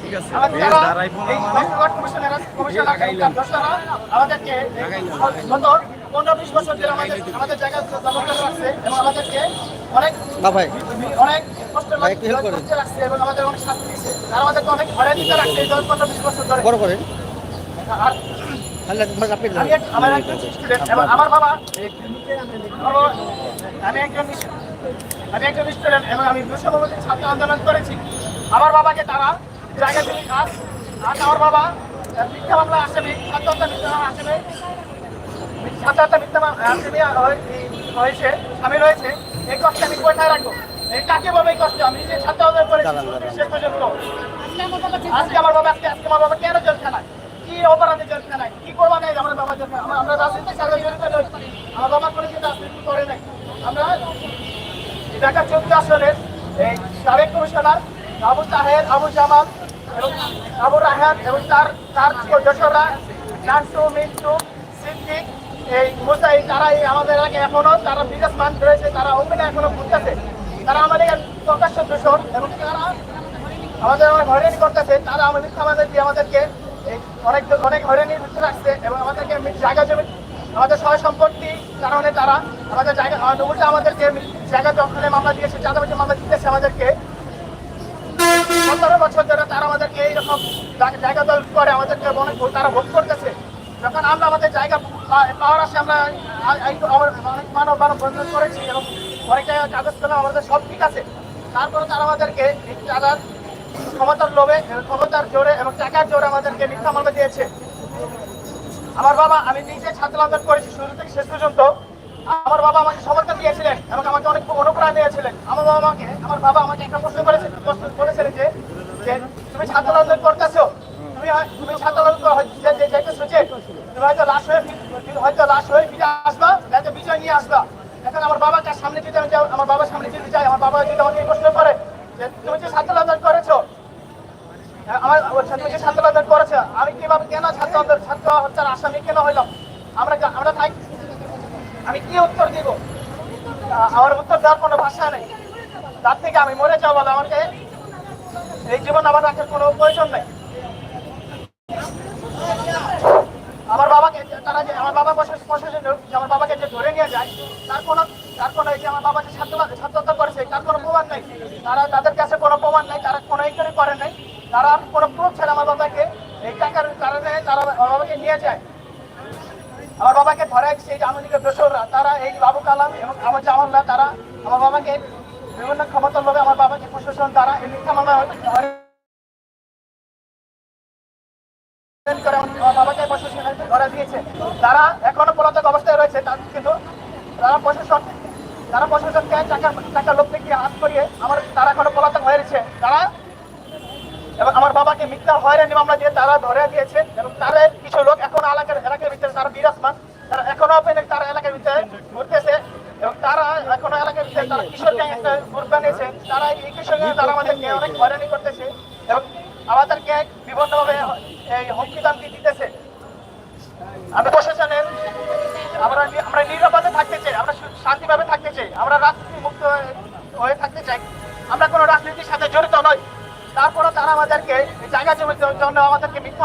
ঠিক আছে মানে। আমাদেরকে পনেরো বিশ বছর ধরে আমাদের আমাদের দখল রাখছে এবং আমাদেরকে অনেক ভাই। অনেক কষ্ট ভাই, করেন। রাখছে এবং আমাদের অনেক শাস্তি দিচ্ছে। তারা আমাদেরকে অনেক হয়রানি দিতে রাখছে পনেরো বিশ বছর ধরে। আমার বাবা আমি একজন আমি একজন স্টুডেন্ট এবং আমি বিশ্বভারতী ছাত্র আন্দোলন করেছি আমার বাবাকে তারা জায়গা জমি কাজ আজ আমার বাবা মিথ্যা মামলা আসামি ছাত্র মিথ্যা মামলা সামিল হয়েছে এই কষ্ট আমি কোথায় রাখব এই কাকে এই কষ্ট আমি যে ছাত্র আজকে আমার বাবা আজকে আমার বাবা কেন জেলখানায় কি অপরাধে জেলখানায় কি করবা নেই আমার বাবা জেলখানায় আমরা আমরা রাজনীতির সাথে জড়িত নই। আমার বাবা কোনো কিন্তু রাজনীতি করে নাই। আমরা ঢাকা চৌদ্দ আসনের এই সাবেক কমিশনার আবু তাহের, আবু জামাল এবং আবু রাহান এবং তার তার যশোররা নানসু মিন্টু, সিদ্দিক, এই মুসাই তারা এই আমাদের এলাকায় এখনও তারা বিকাশমান রয়েছে, তারা ওখানে এখনও ঘুরতেছে তারা আমাদের প্রকাশ্য দূষণ এবং তারা আমাদের অনেক হয়রানি করতেছে, তারা আমাদের আমাদেরকে এই অনেক অনেক হয়রানির ভিতরে রাখছে এবং আমাদেরকে জায়গা জমি, আমাদের সয় সম্পত্তি কারণে তারা আমাদের জায়গা উল্টা আমাদেরকে জায়গা দখলে মামলা দিয়েছে চাঁদাবাজি মামলা দিতেছে আমাদেরকে। সতেরো বছর ধরে তারা আমাদেরকে এইরকম জায়গা- দল করে, আমাদেরকে অনেক তারা ভোট করতেছে। যখন আমরা আমাদের জায়গা পাওয়ার আসে, আমরা অনেক মানব মানব করেছি এবং অনেক জায়গায় কাগজ আমাদের সব ঠিক আছে। তারপরে তারা আমাদেরকে টাকার ক্ষমতার লোভে, ক্ষমতার জোরে এবং টাকার জোরে আমাদেরকে মিথ্যা মামলা দিয়েছে। আমার বাবা, আমি নিজে ছাত্র আন্দোলন করেছি, শুরু থেকে শেষ পর্যন্ত। আমার বাবা আমাকে সমর্থন দিয়েছিলেন এবং আমাকে অনেক অনুপ্রেরণা দিয়েছিলেন। আমার বাবা আমাকে, আমার বাবা আমাকে একটা প্রশ্ন করেছে, প্রশ্ন করেছিলেন যে তুমি ছাত্র আন্দোলন করতেছো? তুমি তুমি ছাত্র আন্দোলন যেতেছো যে তুমি হয়তো লাশ হয়ে হয়তো লাশ হয়ে ফিরে আসবা নয়তো বিজয় নিয়ে আসবা। এখন আমার বাবাকে সামনে যদি আমি আমার বাবার সামনে যদি যাই, আমার বাবা যদি আমাকে প্রশ্ন করে যে, তুমি যে ছাত্র আন্দোলন করেছ আমার ছাত্র যে ছাত্র আন্দোলন করেছে আমি কীভাবে কেন ছাত্র ছাত্র হত্যার আসামি কেন হইলাম আমরা আমরা তাই আমি কি উত্তর দিব? আমার উত্তর দেওয়ার কোনো ভাষা নেই। তার থেকে আমি মরে যাব আমাকে এই জীবন আমার রাখার কোনো প্রয়োজন নেই। আমার বাবাকে তারা যে আমার বাবা প্রশাসন প্রশাসন আমার বাবাকে যে ধরে নিয়ে যায়, তার কোনো তার কোনো এই যে আমার বাবা যে ছাত্র ছাত্রতা করেছে, তার কোনো প্রমাণ নেই। তারা তাদের কাছে কোনো প্রমাণ নেই তারা কোনো ইনকোয়ারি করে নাই তারা কোনো প্রুফ ছাড়া আমার বাবাকে এই টাকার কারণে তারা আমার বাবাকে নিয়ে যায়। আমার বাবাকে ধরে সেই লীগের দোসররা, তারা এই বাবু কালাম এবং আমার জামালরা তারা আমার বাবাকে বিভিন্ন ক্ষমতার লোভে আমার বাবাকে প্রশাসন দ্বারা এই মিথ্যা মামলা তারা এখনও পলাতক অবস্থায় রয়েছে, তার কিন্তু তারা প্রশাসন, তারা প্রশাসনকে টাকা লোক থেকে হাত করিয়ে আমার, তারা এখনও পলাতক হয়ে রয়েছে। তারা এবং আমার বাবাকে মিথ্যা হয়রানি মামলা দিয়ে তারা ধরে দিয়েছে এবং তারা কিছু লোক এখন এলাকার এলাকার ভিতরে তারা বিরাজমান তারা এখনও তারা এলাকার ভিতরে ঘুরতেছে এবং তারা এখনও এলাকার ভিতরে তারা কিশোর গ্যাং একটা গ্রুপ বানিয়েছে। তারা এই কিশোর তারা আমাদেরকে অনেক হয়রানি করতেছে এবং আমাদেরকে বিভিন্নভাবে এই হুমকি দামকি দিতেছে। আমি প্রশাসনের, আমরা আমরা নিরাপদে থাকতে চাই, আমরা শান্তিভাবে থাকতে চাই, আমরা রাজনীতি মুক্ত হয়ে- থাকতে চাই। আমরা কোনো রাজনীতির সাথে জড়িত নই। তারপরে তারা আমাদেরকে জায়গা জমির জন্য আমাদেরকে মিথ্যা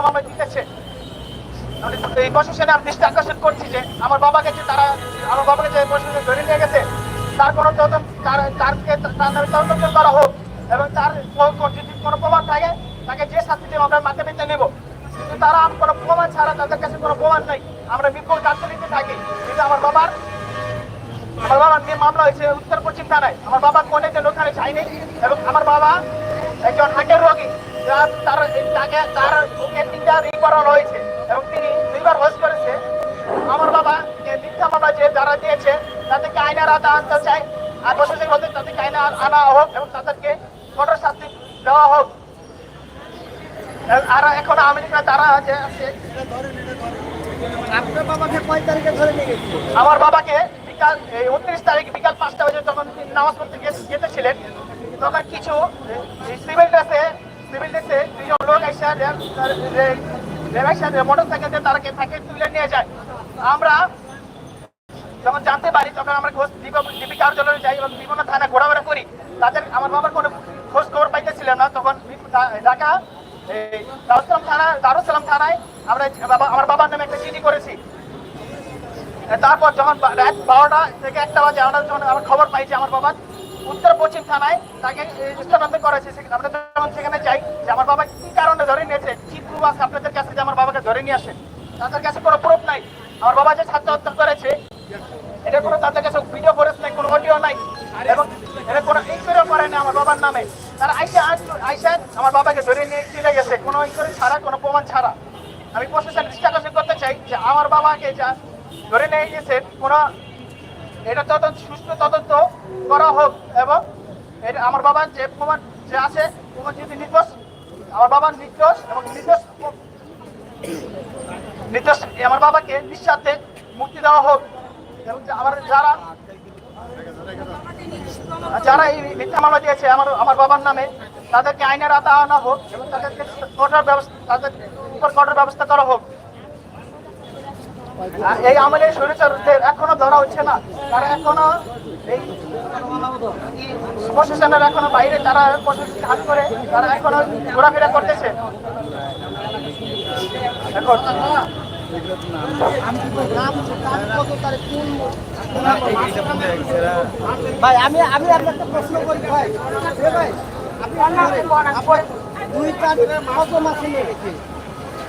এই প্রশাসনে আমি দৃষ্টি আকর্ষণ করছি যে আমার বাবাকে যে তারা, আমার বাবাকে যে প্রশাসনে ধরে নিয়ে গেছে, তার কোনো তদন্ত, তার তারকে তার নামে তদন্ত করা হোক এবং তার যদি কোনো প্রমাণ থাকে, তাকে যে শাস্তি দেবো আমরা মাথা পেতে নেব। কিন্তু তারা আমার কোনো প্রমাণ ছাড়া তাদের কাছে কোনো প্রমাণ নেই। আমরা বিপুল কাজলিতে থাকি। কিন্তু আমার বাবার আমার বাবার নিয়ে মামলা হয়েছে উত্তর পশ্চিম থানায়। আমার বাবা কোনে ওখানে যায়নি এবং আমার বাবা একজন হার্টের রোগী। যার তার তাকে তার বুকের তিনটা রিং করানো হয়েছে এবং তিনি দুইবার হোস্ট করেছে। আমার বাবা যে মিথ্যা মামলা যে যারা দিয়েছে তাদেরকে আইনের আদা আনতে চাই। আর তাদেরকে আইনে আনা হোক এবং তাদেরকে কঠোর শাস্তি দেওয়া হোক। আর এখন আমেরিকা তারা যে আছে আপনার বাবাকে কয় তারিখে ধরে নিয়ে আমার বাবাকে বিকাল এই উনত্রিশ তারিখ বিকাল পাঁচটা বাজে যখন তিনি নামাজ পড়তে গে- যেতেছিলেন তখন কিছু সিভিল ড্রেসে সিভিল ড্রেসে দুজন লোক এসে নেমে সাথে মোটর সাইকেল তারাকে তাকে তুলে নিয়ে যায়। আমরা যখন জানতে পারি, তখন আমরা খোঁজ ডিবি কার্যালয়ে যাই এবং বিভিন্ন থানা ঘোরাফেরা করি। তাদের, আমার বাবার কোনো খোঁজ খবর পাইতেছিলাম না। তখন ঢাকা দারুসালাম থানা, দারুসালাম থানায় আমরা আমার বাবার নামে একটা চিঠি করেছি। তারপর যখন রাত বারোটা থেকে একটা বাজে আমরা যখন আমার খবর পাই যে আমার বাবা উত্তর পশ্চিম থানায় তাকে স্থানান্তর করেছে। আমরা সেখানে যাই যে আমার বাবা কি কারণে ধরে নিয়েছে? কি প্রুফ আপনাদের কাছে যে আমার বাবাকে ধরে নিয়ে আসে? তাদের কাছে কোনো প্রুফ নাই। আমার বাবা যে ছাত্র হত্যা করেছে, এটা কোনো তাদের কাছে ভিডিও ফুটেজ নাই, কোনো অডিও নাই। এবং এটা কোনো ইনকোয়ারি করে না আমার বাবার নামে। তারা আইসা আইসা আমার বাবাকে ধরে নিয়ে চলে গেছে। কোনো ইনকোয়ারি ছাড়া, কোনো প্রমাণ ছাড়া। আমি প্রশাসন দৃষ্টি করতে চাই যে আমার বাবাকে যা ধরে নিয়ে গেছে, কোনো এটা তদন্ত, সুষ্ঠু তদন্ত করা হোক এবং এটা আমার বাবার যে প্রমাণ যে আছে যদি নির্দোষ, আমার বাবার নির্দোষ এবং নির্দোষ নির্দোষ আমার বাবাকে নিঃস্বার্থে মুক্তি দেওয়া হোক। এবং আমার যারা যারা এই মিথ্যা মামলা দিয়েছে, আমার আমার বাবার নামে, তাদেরকে আইনের আতা আনা হোক এবং তাদেরকে কঠোর ব্যবস্থা, তাদের উপর কঠোর ব্যবস্থা করা হোক। এই আমলে শরীরচারদের এখনও ধরা হচ্ছে না। তারা এখনও এই প্রশাসনের এখনও বাইরে তারা প্রশাসনকে হাত করে তারা এখনও ঘোরাফেরা করতেছে। এখন ভাই আমি আমি আপনার একটা প্রশ্ন করি ভাই। ভাই আপনি দুই চার কত মাছ নিয়ে গেছে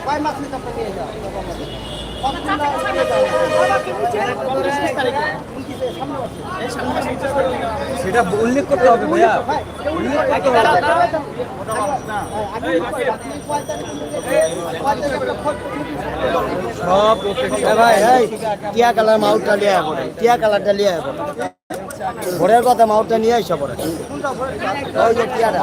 কয় মাছ নিতে আপনি নিয়ে যান? সেটা উল্লেখ করতে হবে ভাইয়া। ভাই, উল্লেখ করতে হবে। সব ভাই টিয়া কালার মাউটটা নিয়ে পরে। টিয়া কালারটা নিয়ে পরে। ভোরের কথা মাউটটা নিয়ে আইসা পরে। ওই যে টিয়াটা।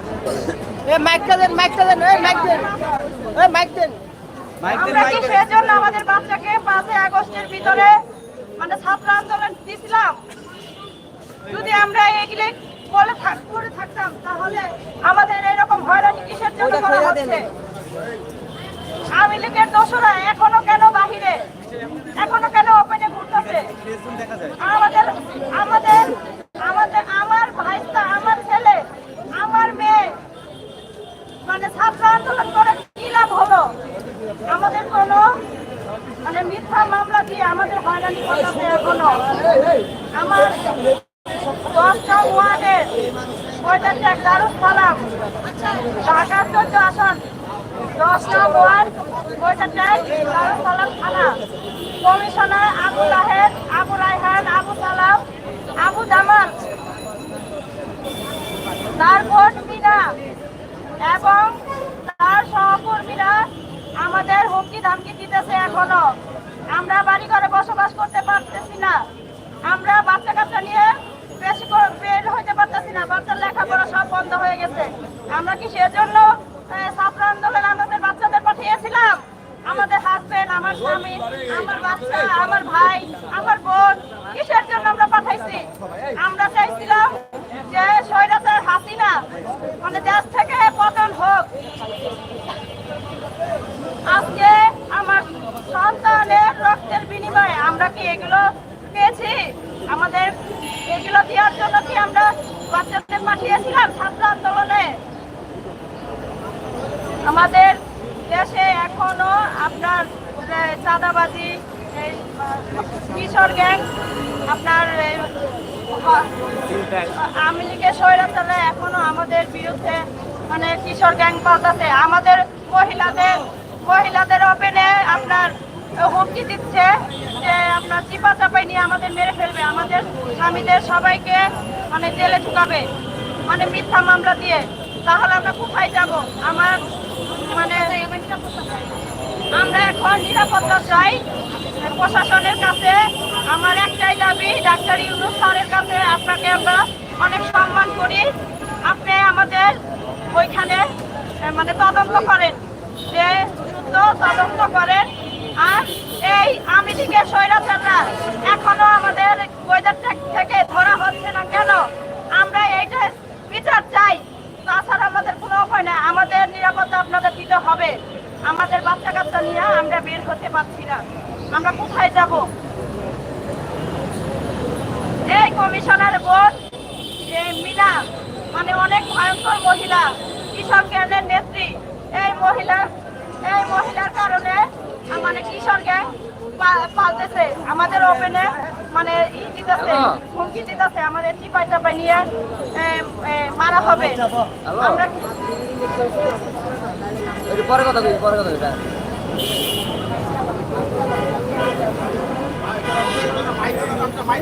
মাইকটা দেন মাইকটা দেন এই মাইক দেন এই মাইক দেন। আমরা কি সেজন্য আমাদের বাচ্চাকে পাঁচই আগস্টের ভিতরে মানে ছাত্র আন্দোলন দিয়েছিলাম যদি আমরা এগুলি বলে থাক করে থাকতাম তাহলে আমাদের এরকম হয়রানি কিসের জন্য করা হচ্ছে? আওয়ামী লীগের দোষরা এখনও কেন বাহিরে? এখনও কেন ওপেনে ঘুরতেছে? আমাদের আমাদের আমাদের আমার ভাইস্তা আমার আমার মেয়ে মানে ছাত্র মানে ওয়ার্ড ওইটাতে দারুস সালাম থানা। কমিশনার আবু রাহেদ আবু রায়হান, আবু সালাম, আবু জামাল তারপর মিনা এবং তার সহকর্মীরা আমাদের হুমকি ধামকি দিতেছে এখনও। আমরা বাড়ি ঘরে বসবাস করতে পারতেছি না। আমরা বাচ্চা কাচ্চা নিয়ে বেশি বের হইতে পারতেছি না। বাচ্চার লেখাপড়া সব বন্ধ হয়ে গেছে। আমরা কি সেজন্য ছাত্র আন্দোলন আমাদের বাচ্চাদের পাঠিয়েছিলাম? আমাদের হাজবেন্ড আমার স্বামী, আমার বাচ্চা, আমার ভাই, আমার বোন, কিসের জন্য আমরা পাঠাইছি? আমরা চাইছিলাম যে হাসিনা মানে দেশ থেকে পতন হোক। আজকে আমার সন্তানের রক্তের বিনিময়ে আমরা কি এগুলো পেয়েছি? আমাদের এগুলো দেওয়ার জন্য কি আমরা বাচ্চাদের পাঠিয়েছিলাম ছাত্র আন্দোলনে? আমাদের দেশে এখনও আপনার চাঁদাবাজি কিশোর গ্যাং, আপনার আওয়ামী লীগের স্বৈরাচারে এখনও আমাদের বিরুদ্ধে মানে কিশোর গ্যাং পাল্টাছে। আমাদের মহিলাদের মহিলাদের ওপেনে আপনার হুমকি দিচ্ছে যে আপনার চিপা চাপাই নিয়ে আমাদের মেরে ফেলবে। আমাদের স্বামীদের সবাইকে মানে জেলে ঢুকাবে মানে মিথ্যা মামলা দিয়ে। তাহলে আমরা কোথায় যাব? আমার মানে আমরা এখন নিরাপত্তা চাই প্রশাসনের কাছে। আমার একটাই দাবি, ডাক্তার ইউনুস স্যারের কাছে আপনাকে আমরা অনেক সম্মান করি। আপনি আমাদের ওইখানে মানে তদন্ত করেন, যে শুদ্ধ তদন্ত করেন। আর এই আমি দিকে স্বৈরাচাররা এখনও আমাদের ওয়েদার থেকে ধরা হচ্ছে না কেন? আমরা এইটা বিচার চাই, তাছাড়া আমাদের কোনো উপায় নাই। আমাদের নিরাপত্তা আপনাদের দিতে হবে। আমাদের বাচ্চা কাচ্চা নিয়ে আমরা বের হতে পারছি না। আমরা কোথায় যাব? এই কমিশনার এই মিনা মানে অনেক ভয়ঙ্কর মহিলা কিশোর গ্যাংয়ের নেত্রী। এই মহিলা এই মহিলার কারণে মানে কিশোর গ্যাং পালতেছে আমাদের ওপেনে মানে ই দিতেছে হুমকি দিতেছে আমাদের চিপাই চাপাই নিয়ে মারা হবে। আমরা পরে কথা পরে কথা কই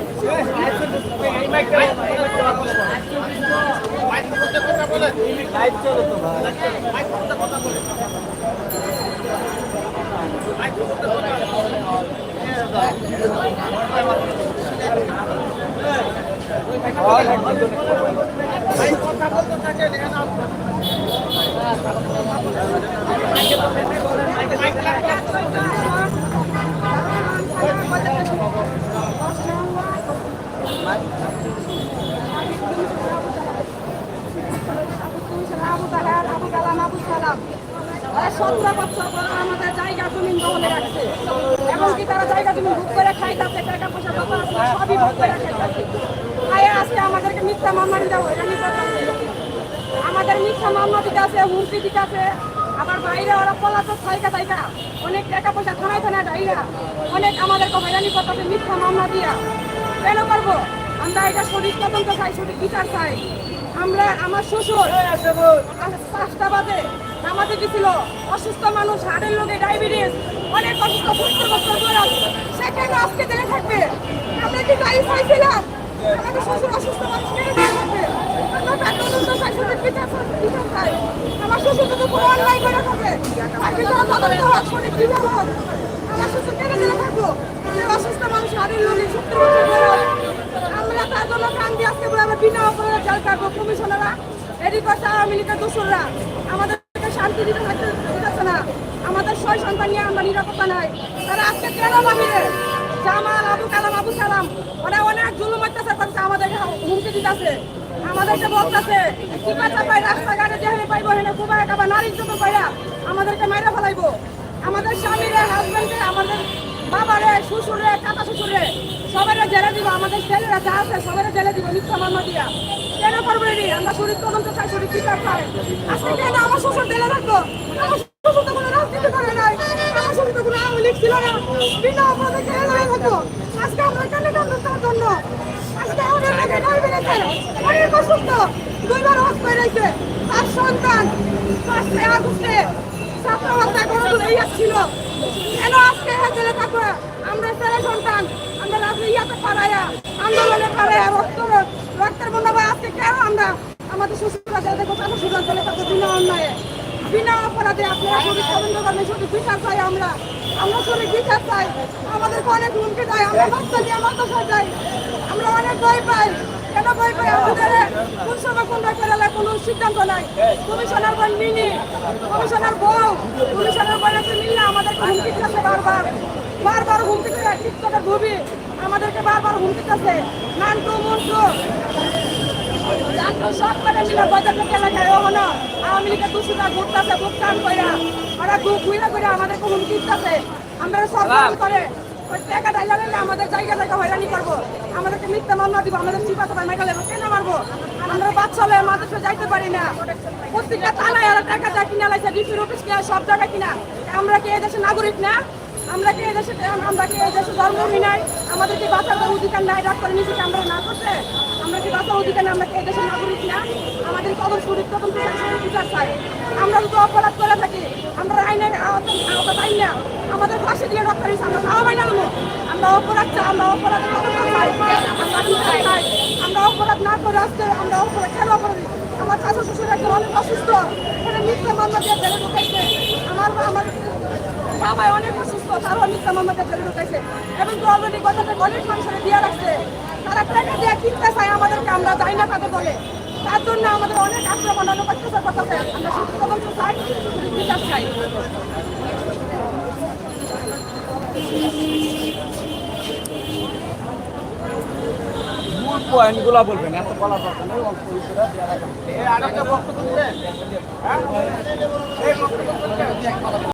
আবু তাহের, আবু কালাম, আবু সালাম। তারা সতেরো বছর পর আমাদের জায়গা জমিন দখলে রাখছে। এমনকি জায়গা জমিন ভোগ করে খাইতেছে টাকা পয়সা ভোগ করে খাইতেছে খাইয়ে আজকে আমাদেরকে মিথ্যা মামলা দিতে আমাদের মিথ্যা মামলা দিতে আছে, হুমকি দিতে আছে। আবার বাইরে ওরা পলাতক থাইকা থাইকা অনেক টাকা পয়সা থানায় থানায় ডাইরা অনেক আমাদেরকে হয়রানি করতেছে, মিথ্যা মামলা দিয়া। কেন করব? আমরা এটা সঠিক তদন্ত চাই, সঠিক বিচার চাই। আমরা, আমার শ্বশুর পাঁচটা বাজে নামাজে গেছিল অসুস্থ মানুষ, হাড়ের লোকে ডায়াবেটিস, অনেক অসুস্থ সেখানে আজকে জেলে থাকবে। আমরা কি গাড়ি থাকবে? আমরা তার যদি কোনো জন্য কান্দি আজকে আমরা বিনা জেল কাটবো, কমিশনাররা। করছে আওয়ামী লীগের দোসররা। আমাদেরকে শান্তি দিতে থাকতে দিতেছে না। আমাদের ছয় সন্তান নিয়ে আমরা নিরাপত্তা নাই। তারা আজকে কেন বাহিরে জামাল, আবু কালাম, আবু সালাম, ওরা অনেক জুলুম অত্যাচার করছে, আমাদেরকে হুমকি দিতেছে। আমাদেরকে বলতেছে চিপা চাপাই রাস্তাঘাটে যেখানে পাইবো হেনে কুবায় কাবা নারী যত পাইয়া আমাদেরকে মাইরা ফেলাইবো। আমাদের স্বামীরে হাজবেন্ডে আমাদের বাবারে, শ্বশুরে, কাকা শ্বশুরে আমাদের ছেলেরা যা আছে সবাইরে জেলে দিব, মিথ্যা মামলা দিয়া। কেন করব রে? আমরা শরীর তদন্ত চাই, শরীর বিচার চাই আজকে কেন আমার শ্বশুর জেলে রাখব না। বিনা অপরাধে আমরা অসুস্থ। দুইবার হস বেড়েছে তার সন্তান পাঁচই আগস্টে ছিল। কেন আজকে জেলে থাকব? আমরা ছেলে সন্তান। আমরা রাজনীতি পাড়ায়া, আন্দোলনে পাড়ায়া রক্ত রক্তের বন্ধ আজকে কেন? আমরা আমাদের শ্বশুরা জেলে দেখো তাদের শ্বশুরা জেলে থাকব বিনা অন্যায়ে। বিনা অপরাধে আপনারা শরীর তদন্ত করবেন শুধু বিচার চাই আমরা আমরা শরীর বিচার চাই, আমাদেরকে অনেক হুমকি দেয়, আমরা বাচ্চা নিয়ে মাদ্রাসা যাই। আমরা অনেক ভয় পাই। কেন ভয় পাই? আমাদের কোন সময় কোন করে কোনো সিদ্ধান্ত নাই। কমিশনার বই মিনি, কমিশনার বউ, কমিশনার বই আছে মিললে আমাদেরকে হুমকি দিচ্ছে বারবার। বারবার হুমকি টিকটকের ভূমি আমাদেরকে বারবার হুমকি দিচ্ছে নান্টু মন্টু। জানতো সব করে মিলে বাজার থেকে লেখায় ওখানে আওয়ামী লীগের দূষিতা ঘুরতেছে ভুগতান কইরা। ওরা করে আমাদেরকে হুমকি দিতেছে। আমরা করে ওই টাকা ডাইলা আমাদের জায়গা জায়গা হয়রানি করব। আমাদেরকে মিথ্যা মামলা দিব আমাদের চিপা চাপা মেঘা লেবো কেন মারবো? আমরা বাচ্চা হলে মাদ্রাসা যাইতে পারি না। প্রত্যেকটা ওরা টাকা যা কিনা লাগছে ডিপির অফিস কিনা সব জায়গায় কিনা। আমরা কি এই দেশের নাগরিক না? আমরা কি এই দেশে আমরা কি এই দেশে নাই? আমাদের কি বাঁচার অধিকার নাই ডাক্তার নিজেকে আমরা না করতে? আমরা কি বাঁচার অধিকার নাই? আমরা কি এই দেশের নাগরিক না? আমাদের কদম শরীর কদম বিচার চাই। আমরা যদি অপরাধ করে থাকি, আমরা আইনের আওতা পাই না। আমাদের পাশে দিয়ে রক্ষা দিচ্ছে আমরা খাওয়াই না নেব। আমরা অপরাধ চাই, আমরা অপরাধ বিচার চাই। আমরা অপরাধ না করে আসতে আমরা অপরাধ কেন অপরাধী? আমার চাচা শ্বশুর একজন অনেক অসুস্থ। এখানে মিথ্যা মামলা দিয়ে জেলে ঢুকাইছে আমার আমার সবাই অনেক অসুস্থ তারা মিথ্যা মামাকে ধরে ঢুকাইছে। এবং অলরেডি গতকাল অনেক মানুষের দিয়ে রাখছে। তারা টাকা দিয়ে কিনতে চায় আমাদেরকে আমরা যাই না তাদের দলে। তার জন্য আমাদের অনেক আক্রমণ অনেক অত্যাচার করতেছে। আমরা শুধু তদন্ত চাই বিচার চাই। পয়েন্টগুলো বলবেন এত বলার দরকার নেই অল্প। আরেকটা হ্যাঁ? এই বক্তব্য